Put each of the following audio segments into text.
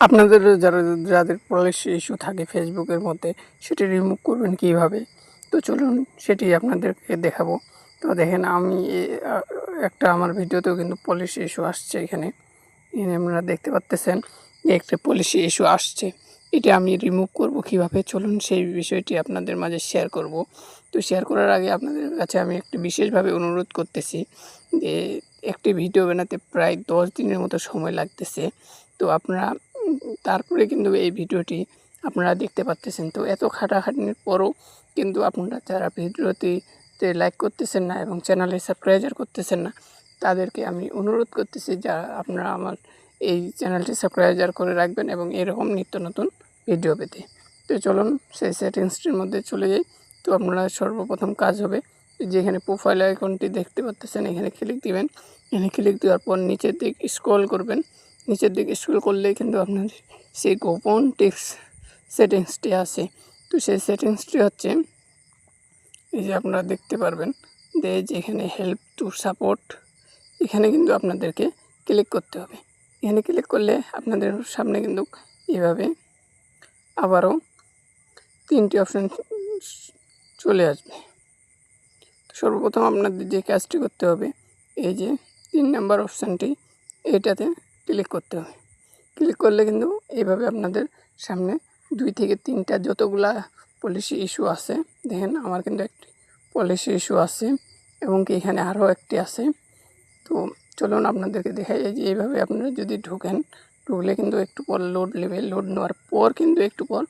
আপনাদের যারা, যাদের পলিসি ইস্যু থাকে ফেসবুকের মধ্যে, সেটি রিমুভ করবেন কীভাবে? তো চলুন সেটি আপনাদেরকে দেখাবো। তো দেখেন আমি একটা আমার ভিডিওতেও কিন্তু পলিসি ইস্যু আসছে এখানে। এখানে আপনারা দেখতে পাচ্তেছেন যে একটা পলিসি ইস্যু আসছে। এটা আমি রিমুভ করব কীভাবে? চলুন সেই বিষয়টি আপনাদের মাঝে শেয়ার করব। তো শেয়ার করার আগে আপনাদের কাছে আমি একটি বিশেষভাবে অনুরোধ করতেছি যে, একটি ভিডিও বানাতে প্রায় দশ দিনের মতো সময় লাগতেছে। তো আপনারা তারপরে কিন্তু এই ভিডিওটি আপনারা দেখতে পাচ্তেছেন। তো এত খাটাখাটনির পরও কিন্তু আপনারা যারা ভিডিওতে লাইক করতেছেন না এবং চ্যানেলে সাবস্ক্রাইবার করতেছেন না, তাদেরকে আমি অনুরোধ করতেছি যা আপনারা আমার এই চ্যানেলটি সাবস্ক্রাইবার করে রাখবেন এবং এরকম নিত্য নতুন ভিডিও পেতে। তো চলুন সেই সেটিংসটির মধ্যে চলে যাই। তো আপনারা সর্বপ্রথম কাজ হবে, যেখানে প্রোফাইল আইকনটি দেখতে পাচ্তেছেন, এখানে ক্লিক দিবেন। এখানে ক্লিক দেওয়ার পর নিচের দিক স্ক্রল করবেন। নিচের দিকে স্ক্রল করলেই কিন্তু আপনার সেই গোপন টেক্স সেটিংসটি আছে তো সেই সেটিংসটি হচ্ছে, এই যে আপনারা দেখতে পারবেন, যে যেখানে হেল্প টু সাপোর্ট এখানে কিন্তু আপনাদেরকে ক্লিক করতে হবে। এখানে ক্লিক করলে আপনাদের সামনে কিন্তু এভাবে আবারও তিনটি অপশান চলে আসবে। সর্বপ্রথম আপনাদের যে কাজটি করতে হবে, এই যে তিন নাম্বার অপশানটি এটাতে ক্লিক করতে হবে ক্লিক করলে কিন্তু এইভাবে আপনাদের সামনে দুই থেকে তিনটা যতগুলা পলিসি ইস্যু আছে, দেখেন আমার কিন্তু একটি পলিসি ইস্যু আছে এবং কি এখানে আরও একটি আছে। তো চলুন আপনাদেরকে দেখাই যায় যে এইভাবে আপনারা যদি ঢোকেন, ঢুকলে কিন্তু একটু পর লোড নেবে লোড নেওয়ার পর কিন্তু একটু পর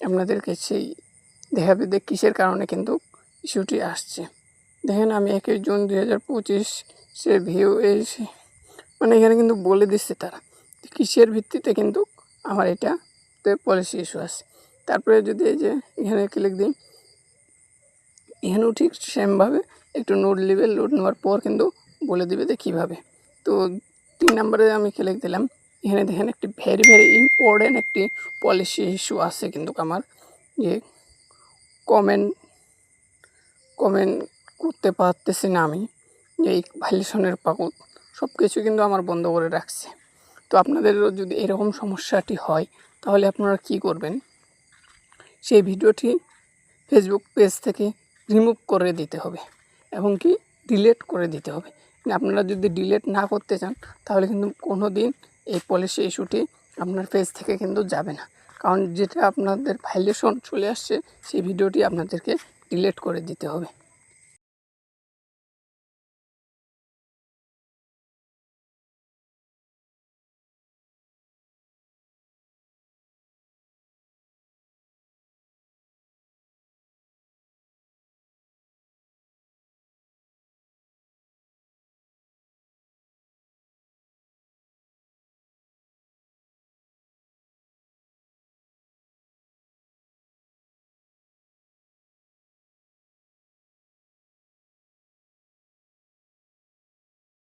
আপনাদেরকে সেই দেখাবে যে কিসের কারণে কিন্তু ইস্যুটি আসছে। দেখেন আমি একুশ জুন দুই হাজার পঁচিশ সে ভিউ এসে এখানে কিন্তু বলে দিচ্ছে তারা যে কিসের ভিত্তিতে কিন্তু আমার এটা পলিসি ইস্যু আছে। তারপরে যদি এই যে এখানে ক্লিক দিই, এখানেও ঠিক সেমভাবে একটু নোট নেবে লোড নেওয়ার পর কিন্তু বলে দিবে যে কীভাবে। তো তিন নম্বরে আমি ক্লিক দিলাম, এখানে দেখেন একটি ভেরি ভেরি ইম্পর্ট্যান্ট একটি পলিসি ইস্যু আছে কিন্তু আমার, যে কমেন্ট কমেন্ট করতে পারতেছি না আমি, যে এই ভাইলেশনের পাকুত সব কিছু কিন্তু আমার বন্ধ করে রাখছে। তো আপনাদেরও যদি এরকম সমস্যাটি হয়, তাহলে আপনারা কি করবেন? সেই ভিডিওটি ফেসবুক পেজ থেকে রিমুভ করে দিতে হবে এবং কি ডিলেট করে দিতে হবে। মানে আপনারা যদি ডিলেট না করতে চান, তাহলে কিন্তু কোনো দিন এই পলিসি ইস্যুটি আপনার পেজ থেকে কিন্তু যাবে না। কারণ যেটা আপনাদের ভাইলেশন চলে আসছে, সেই ভিডিওটি আপনাদেরকে ডিলেট করে দিতে হবে।